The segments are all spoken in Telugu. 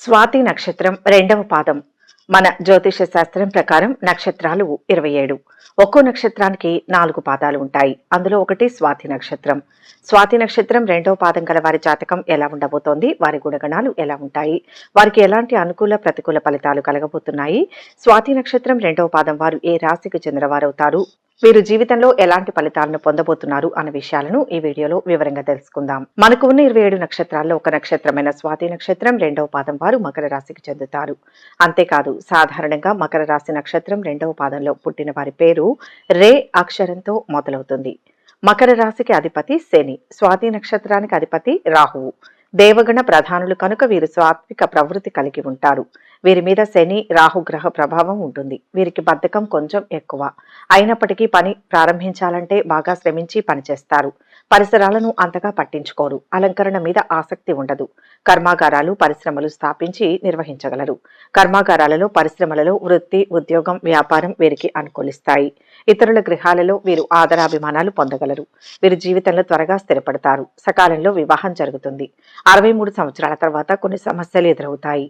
స్వాతి నక్షత్రం రెండవ పాదం. మన జ్యోతిష శాస్త్రం ప్రకారం నక్షత్రాలు ఇరవై ఏడు. ఒక్కో నక్షత్రానికి నాలుగు పాదాలు ఉంటాయి. అందులో ఒకటి స్వాతి నక్షత్రం. స్వాతి నక్షత్రం రెండవ పాదం గల వారి జాతకం ఎలా ఉండబోతోంది? వారి గుణగణాలు ఎలా ఉంటాయి? వారికి ఎలాంటి అనుకూల ప్రతికూల ఫలితాలు కలగబోతున్నాయి? స్వాతి నక్షత్రం రెండవ పాదం వారు ఏ రాశికి చెందిన వారవుతారు? వీరు జీవితంలో ఎలాంటి ఫలితాలను పొందబోతున్నారు అనే విషయాలను ఈ వీడియోలో వివరంగా తెలుసుకుందాం. మనకు ఉన్న ఇరవై ఏడు నక్షత్రాల్లో ఒక నక్షత్రమైన స్వాతి నక్షత్రం రెండవ పాదం వారు మకర రాశికి చెందుతారు. అంతేకాదు సాధారణంగా మకర రాశి నక్షత్రం రెండవ పాదంలో పుట్టిన వారి పేరు రే అక్షరంతో మొదలవుతుంది. మకర రాశికి అధిపతి శని స్వాతి నక్షత్రానికి అధిపతి రాహువు. దేవగణ ప్రధానులు కనుక వీరు సాత్విక ప్రవృత్తి కలిగి ఉంటారు. వీరి మీద శని రాహుగ్రహ ప్రభావం ఉంటుంది. వీరికి బద్ధకం కొంచెం ఎక్కువ. అయినప్పటికీ పని ప్రారంభించాలంటే బాగా శ్రమించి పనిచేస్తారు. పరిసరాలను అంతగా పట్టించుకోరు. అలంకరణ మీద ఆసక్తి ఉండదు. కర్మాగారాలు పరిశ్రమలు స్థాపించి నిర్వహించగలరు. కర్మాగారాలలో పరిశ్రమలలో వృత్తి ఉద్యోగం వ్యాపారం వీరికి అనుకూలిస్తాయి. ఇతరుల గృహాలలో వీరు ఆదరాభిమానాలు పొందగలరు. వీరి జీవితంలో త్వరగా స్థిరపడతారు. సకాలంలో వివాహం జరుగుతుంది. అరవై మూడు సంవత్సరాల తర్వాత కొన్ని సమస్యలు ఎదురవుతాయి.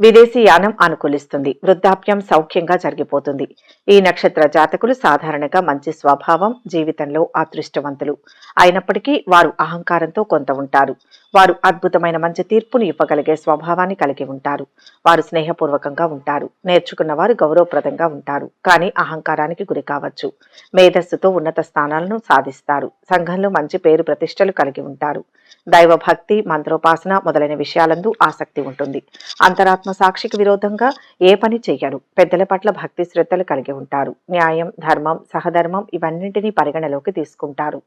విదేశీ యానం అనుకూలిస్తుంది. వృద్ధాప్యం సౌఖ్యంగా జరిగిపోతుంది. ఈ నక్షత్ర జాతకులు సాధారణంగా మంచి స్వభావం జీవితంలో అదృష్టవంతులు. అయినప్పటికీ వారు అహంకారంతో కొంత ఉంటారు. వారు అద్భుతమైన మంచి తీర్పును ఇవ్వగలిగే స్వభావాన్ని కలిగి ఉంటారు. వారు స్నేహపూర్వకంగా ఉంటారు. నేర్చుకున్న వారు గౌరవప్రదంగా ఉంటారు. కానీ అహంకారానికి గురి కావచ్చు. మేధస్సుతో ఉన్నత స్థానాలను సాధిస్తారు. సంఘంలో మంచి పేరు ప్రతిష్టలు కలిగి ఉంటారు. దైవభక్తి మంత్రోపాసన మొదలైన విషయాలందు ఆసక్తి ఉంటుంది. అంతరాత్మ సాక్షికి విరోధంగా ఏ పని చెయ్యరు పెద్దల పట్ల భక్తి శ్రద్ధలు కలిగి ఉంటారు. న్యాయం ధర్మం సహధర్మం ఇవన్నింటినీ పరిగణలోకి తీసుకుంటారు.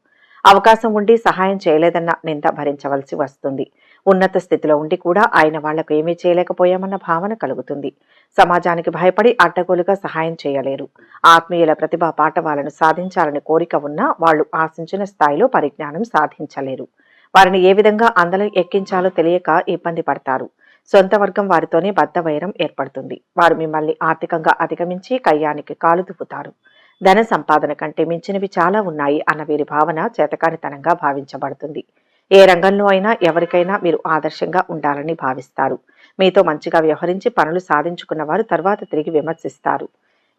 అవకాశం ఉండి సహాయం చేయలేదన్న నింద భరించవలసి వస్తుంది. ఉన్నత స్థితిలో ఉండి కూడా ఆయన వాళ్ళకు ఏమీ చేయలేకపోయామన్న భావన కలుగుతుంది. సమాజానికి భయపడి అడ్డగోలుగా సహాయం చేయలేరు. ఆత్మీయుల ప్రతిభా పాఠవాలను సాధించాలని కోరిక ఉన్నా వాళ్ళు ఆశించిన స్థాయిలో పరిజ్ఞానం సాధించలేరు. వారిని ఏ విధంగా అందలం ఎక్కించాలో తెలియక ఇబ్బంది పడతారు. సొంత వర్గం వారితోనే బద్ద వైరం ఏర్పడుతుంది. వారు మిమ్మల్ని ఆర్థికంగా అధిగమించి కయ్యానికి కాలు దువ్వుతారు. ధన సంపాదన కంటే మించినవి చాలా ఉన్నాయి అన్న వీరి భావన చేతకానితనంగా భావించబడుతుంది. ఏ రంగంలో అయినా ఎవరికైనా మీరు ఆదర్శంగా ఉండాలని భావిస్తారు. మీతో మంచిగా వ్యవహరించి పనులు సాధించుకున్న వారు తర్వాత తిరిగి విమర్శిస్తారు.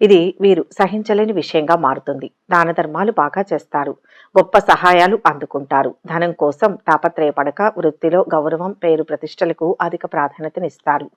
ఇది వీరు సహించలేని విషయంగా మారుతుంది. దాన ధర్మాలు బాగా చేస్తారు. గొప్ప సహాయాలు అందుకుంటారు. ధనం కోసం తాపత్రయపడక వృత్తిలో గౌరవం పేరు ప్రతిష్టలకు అధిక ప్రాధాన్యతనిస్తారు.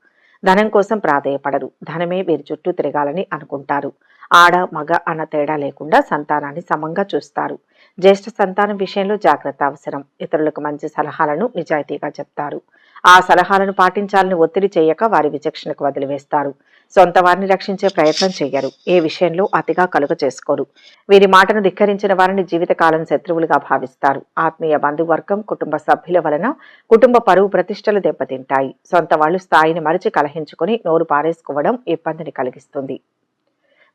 ధనం కోసం ప్రాధేయపడరు. ధనమే వీరి చుట్టూ తిరగాలని అనుకుంటారు. ఆడ మగ అన్న తేడా లేకుండా సంతానాన్ని సమంగా చూస్తారు. జ్యేష్ఠ సంతానం విషయంలో జాగ్రత్త అవసరం. ఇతరులకు మంచి సలహాలను నిజాయితీగా చెప్తారు. ఆ సలహాలను పాటించాలని ఒత్తిడి చేయక వారి విచక్షణకు వదిలివేస్తారు. సొంత వారిని రక్షించే ప్రయత్నం చేయరు ఏ విషయంలో అతిగా కలుగ చేసుకోరు. వీరి మాటను ధిక్కరించిన వారిని జీవితకాలం శత్రువులుగా భావిస్తారు. ఆత్మీయ బంధువర్గం కుటుంబ సభ్యుల వలన కుటుంబ పరువు ప్రతిష్టలు దెబ్బతింటాయి. సొంత వాళ్ళు స్థాయిని మరిచి కలహించుకుని నోరు పారేసుకోవడం ఇబ్బందిని కలిగిస్తుంది.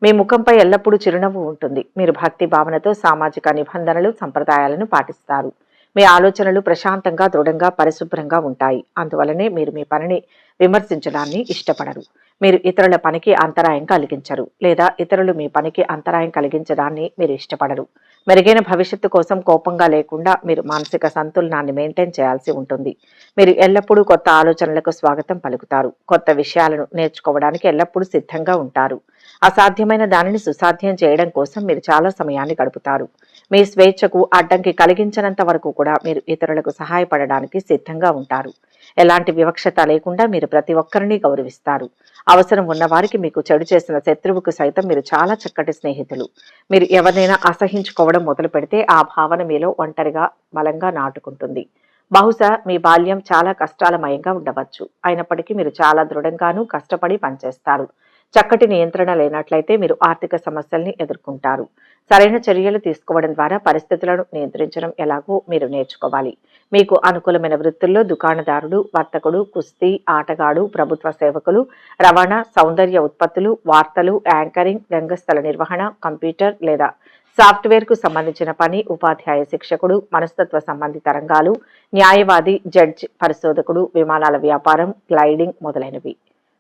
మీ ముఖంపై ఎల్లప్పుడూ చిరునవ్వు ఉంటుంది. మీరు భక్తి భావనతో సామాజిక నిబంధనలు సంప్రదాయాలను పాటిస్తారు. మీ ఆలోచనలు ప్రశాంతంగా దృఢంగా పరిశుభ్రంగా ఉంటాయి. అందువలనే మీరు మీ పనిని విమర్శించడాన్ని ఇష్టపడరు. మీరు ఇతరుల పనికి అంతరాయం కలిగించరు. లేదా ఇతరులు మీ పనికి అంతరాయం కలిగించడాన్ని మీరు ఇష్టపడరు. మెరుగైన భవిష్యత్తు కోసం కోపంగా లేకుండా మీరు మానసిక సంతులనాన్ని మెయింటైన్ చేయాల్సి ఉంటుంది. మీరు ఎల్లప్పుడూ కొత్త ఆలోచనలకు స్వాగతం పలుకుతారు. కొత్త విషయాలను నేర్చుకోవడానికి ఎల్లప్పుడూ సిద్ధంగా ఉంటారు. అసాధ్యమైన దానిని సుసాధ్యం చేయడం కోసం మీరు చాలా సమయాన్ని గడుపుతారు. మీ స్వేచ్ఛకు అడ్డంకి కలిగించినంత వరకు కూడా మీరు ఇతరులకు సహాయపడడానికి సిద్ధంగా ఉంటారు. ఎలాంటి వివక్షత లేకుండా మీరు ప్రతి ఒక్కరిని గౌరవిస్తారు. అవసరం ఉన్నవారికి మీకు చెడు చేసిన శత్రువుకు సైతం మీరు చాలా చక్కటి స్నేహితులు. మీరు ఎవరినైనా అసహించుకోవడం మొదలు పెడితే ఆ భావన మీలో ఒంటరిగా బలంగా నాటుకుంటుంది. బహుశా మీ బాల్యం చాలా కష్టాలమయంగా ఉండవచ్చు. అయినప్పటికీ మీరు చాలా దృఢంగానూ కష్టపడి పనిచేస్తారు. చక్కటి నియంత్రణ లేనట్లయితే మీరు ఆర్థిక సమస్యల్ని ఎదుర్కొంటారు. సరైన చర్యలు తీసుకోవడం ద్వారా పరిస్థితులను నియంత్రించడం ఎలాగో మీరు నేర్చుకోవాలి. మీకు అనుకూలమైన వృత్తుల్లో దుకాణదారుడు వర్తకుడు కుస్తీ ఆటగాడు ప్రభుత్వ సేవకులు రవాణా సౌందర్య ఉత్పత్తులు వార్తలు యాంకరింగ్ రంగస్థల నిర్వహణ కంప్యూటర్ లేదా సాఫ్ట్వేర్కు సంబంధించిన పని ఉపాధ్యాయ శిక్షకుడు మనస్తత్వ సంబంధిత రంగాలు న్యాయవాది జడ్జ్ పరిశోధకుడు విమానాల వ్యాపారం గ్లైడింగ్ మొదలైనవి.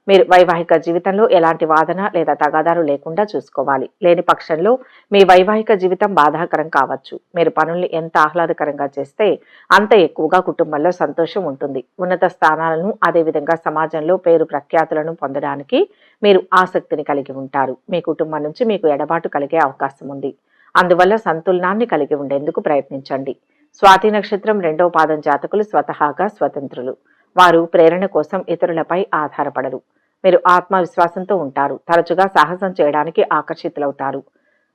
మీరు వైవాహిక జీవితంలో ఎలాంటి వాదన లేదా తగాదాలు లేకుండా చూసుకోవాలి. లేని పక్షంలో మీ వైవాహిక జీవితం బాధాకరం కావచ్చు. మీరు పనుల్ని ఎంత ఆహ్లాదకరంగా చేస్తే అంత ఎక్కువగా కుటుంబంలో సంతోషం ఉంటుంది. ఉన్నత స్థానాలను అదేవిధంగా సమాజంలో పేరు ప్రఖ్యాతులను పొందడానికి మీరు ఆసక్తిని కలిగి ఉంటారు. మీ కుటుంబం నుంచి మీకు ఎడబాటు కలిగే అవకాశం ఉంది. అందువల్ల సంతులనాన్ని కలిగి ఉండేందుకు ప్రయత్నించండి. స్వాతి నక్షత్రం రెండవ పాదం జాతకులు స్వతహాగా స్వతంత్రులు. వారు ప్రేరణ కోసం ఇతరులపై ఆధారపడరు. మీరు ఆత్మవిశ్వాసంతో ఉంటారు. తరచుగా సాహసం చేయడానికి ఆకర్షితులవుతారు.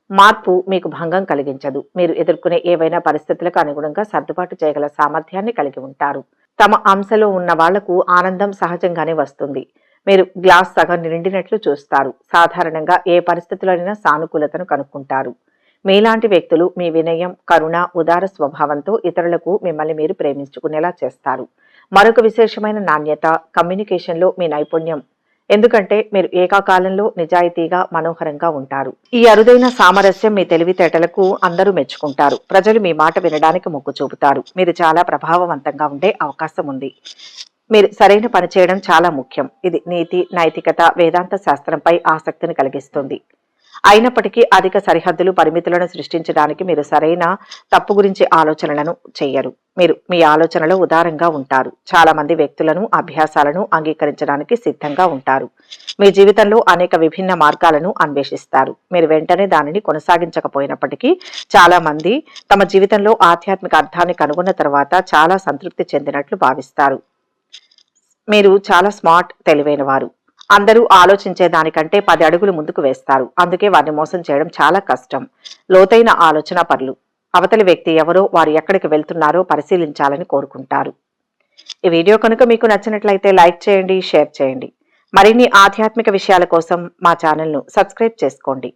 మార్పు మీకు భంగం కలిగించదు. మీరు ఎదుర్కొనే ఏవైనా పరిస్థితులకు అనుగుణంగా సర్దుబాటు చేయగల సామర్థ్యాన్ని కలిగి ఉంటారు. తమ అంశలో ఉన్న వాళ్ళకు ఆనందం సహజంగానే వస్తుంది. మీరు గ్లాస్ సగం నిండినట్లు చూస్తారు. సాధారణంగా ఏ పరిస్థితులైనా సానుకూలతను కనుక్కుంటారు. మీలాంటి వ్యక్తులు మీ వినయం కరుణ ఉదార స్వభావంతో ఇతరులకు మిమ్మల్ని మీరు ప్రేమించుకునేలా చేస్తారు. మరొక విశేషమైన నాణ్యత కమ్యూనికేషన్లో మీ నైపుణ్యం. ఎందుకంటే మీరు ఏకాకాలంలో నిజాయితీగా మనోహరంగా ఉంటారు. ఈ అరుదైన సామరస్యం మీ తెలివితేటలకు అందరూ మెచ్చుకుంటారు. ప్రజలు మీ మాట వినడానికి మొగ్గు చూపుతారు. మీరు చాలా ప్రభావవంతంగా ఉండే అవకాశం ఉంది. మీరు సరైన పని చేయడం చాలా ముఖ్యం. ఇది నీతి నైతికత వేదాంత శాస్త్రంపై ఆసక్తిని కలిగిస్తుంది. అయినప్పటికీ అధిక సరిహద్దులు పరిమితులను సృష్టించడానికి మీరు సరైన తప్పు గురించి ఆలోచనలను చేయరు. మీరు మీ ఆలోచనలో ఉదారంగా ఉంటారు. చాలా మంది వ్యక్తులను అభ్యాసాలను అంగీకరించడానికి సిద్ధంగా ఉంటారు. మీ జీవితంలో అనేక విభిన్న మార్గాలను అన్వేషిస్తారు. మీరు వెంటనే దానిని కొనసాగించకపోయినప్పటికీ చాలా మంది తమ జీవితంలో ఆధ్యాత్మిక అర్థాన్ని కనుగొన్న తర్వాత చాలా సంతృప్తి చెందినట్లు భావిస్తారు. మీరు చాలా స్మార్ట్ తెలివైన వారు అందరూ ఆలోచించే దానికంటే పది అడుగులు ముందుకు వేస్తారు. అందుకే వారిని మోసం చేయడం చాలా కష్టం. లోతైన ఆలోచన పరులు. అవతలి వ్యక్తి ఎవరో వారు ఎక్కడికి వెళ్తున్నారో పరిశీలించాలని కోరుకుంటారు. ఈ వీడియో కనుక మీకు నచ్చినట్లయితే లైక్ చేయండి షేర్ చేయండి. మరిన్ని ఆధ్యాత్మిక విషయాల కోసం మా ఛానల్ను సబ్స్క్రైబ్ చేసుకోండి.